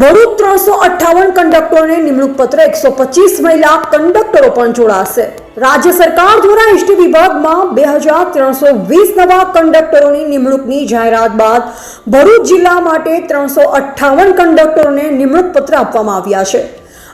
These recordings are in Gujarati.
ભરૂચ ત્રણસો અઠ્ઠાવન કંડક્ટરોને નિમણૂક પત્ર એકસો પચીસ મહિલા કંડક્ટરો પણ જોડાશે. રાજ્ય સરકાર દ્વારા એસટી વિભાગમાં બે હજાર ત્રણસો વીસ નવા કંડક્ટરોની નિમણૂકની જાહેરાત બાદ ભરૂચ જિલ્લા માટે ત્રણસો અઠ્ઠાવન કંડક્ટરોને નિમણૂક પત્ર આપવામાં આવ્યા છે.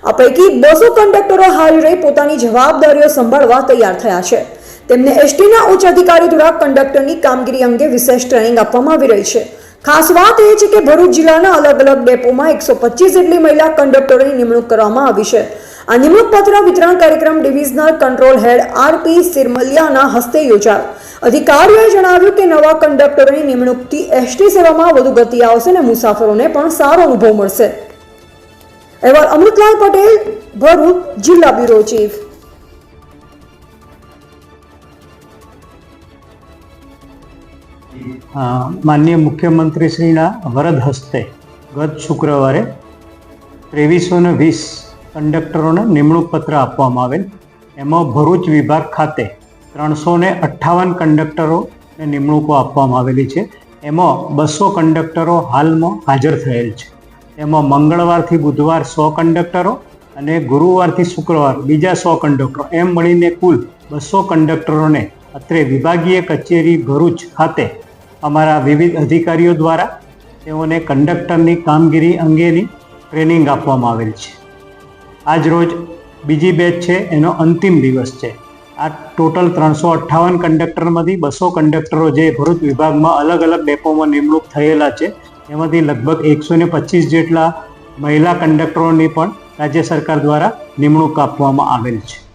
આ પૈકી બસો કંડક્ટરો હાલ રહી પોતાની જવાબદારીઓ સંભાળવા તૈયાર થયા છે. તેમને એસટીના ઉચ્ચ અધિકારીઓ દ્વારા કંડક્ટરની કામગીરી અંગે વિશેષ ટ્રેનિંગ આપવામાં આવી રહી છે. ખાસ વાત એ છે કે ભરૂચ જિલ્લાના અલગ અલગ ડેપોમાં એકસો પચીસ જેટલી મહિલા કંડક્ટરોની નિમણૂક કરવામાં આવી છે. આ નિમણૂક પત્ર વિતરણ કાર્યક્રમ ડિવિઝનલ કંટ્રોલ હેડ આરપી સિરમલિયાના હસ્તે યોજાયો. અધિકારીઓએ જણાવ્યું કે નવા કંડક્ટરોની નિમણૂકથી એસટી સેવામાં વધુ ગતિ આવશે અને મુસાફરોને પણ સારો અનુભવ મળશે. અહેવાલ અમૃતલાલ પટેલ, ભરૂચ જિલ્લા બ્યુરો ચીફ. માનનીય મુખ્યમંત્રીશ્રીના વરદ હસ્તે ગત શુક્રવારે ત્રેવીસો ને વીસ કંડક્ટરોને નિમણૂક પત્ર આપવામાં આવેલ. એમાં ભરૂચ વિભાગ ખાતે ત્રણસો ને અઠ્ઠાવન કંડક્ટરોને નિમણૂકો આપવામાં આવેલી છે. એમાં બસો કંડક્ટરો હાલમાં હાજર થયેલ છે. એમાં મંગળવારથી બુધવાર સો કંડક્ટરો અને ગુરુવારથી શુક્રવાર બીજા સો કંડક્ટરો. એમ મળીને કુલ બસો કંડક્ટરોને અત્રે વિભાગીય કચેરી ભરૂચ ખાતે અમારા વિવિધ અધિકારીઓ દ્વારા તેઓને કંડક્ટરની કામગીરી અંગેની ટ્રેનિંગ આપવામાં આવેલ છે. આજ રોજ બીજી બેચ છે, એનો અંતિમ દિવસ છે. આ ટોટલ ત્રણસો અઠ્ઠાવન કંડક્ટરમાંથી બસો કંડક્ટરો જે ભરૂચ વિભાગમાં અલગ અલગ ડેપોમાં નિમણૂક થયેલા છે, એમાંથી લગભગ એકસો ને પચીસ જેટલા મહિલા કંડક્ટરોની પણ રાજ્ય સરકાર દ્વારા નિમણૂક આપવામાં આવેલ છે.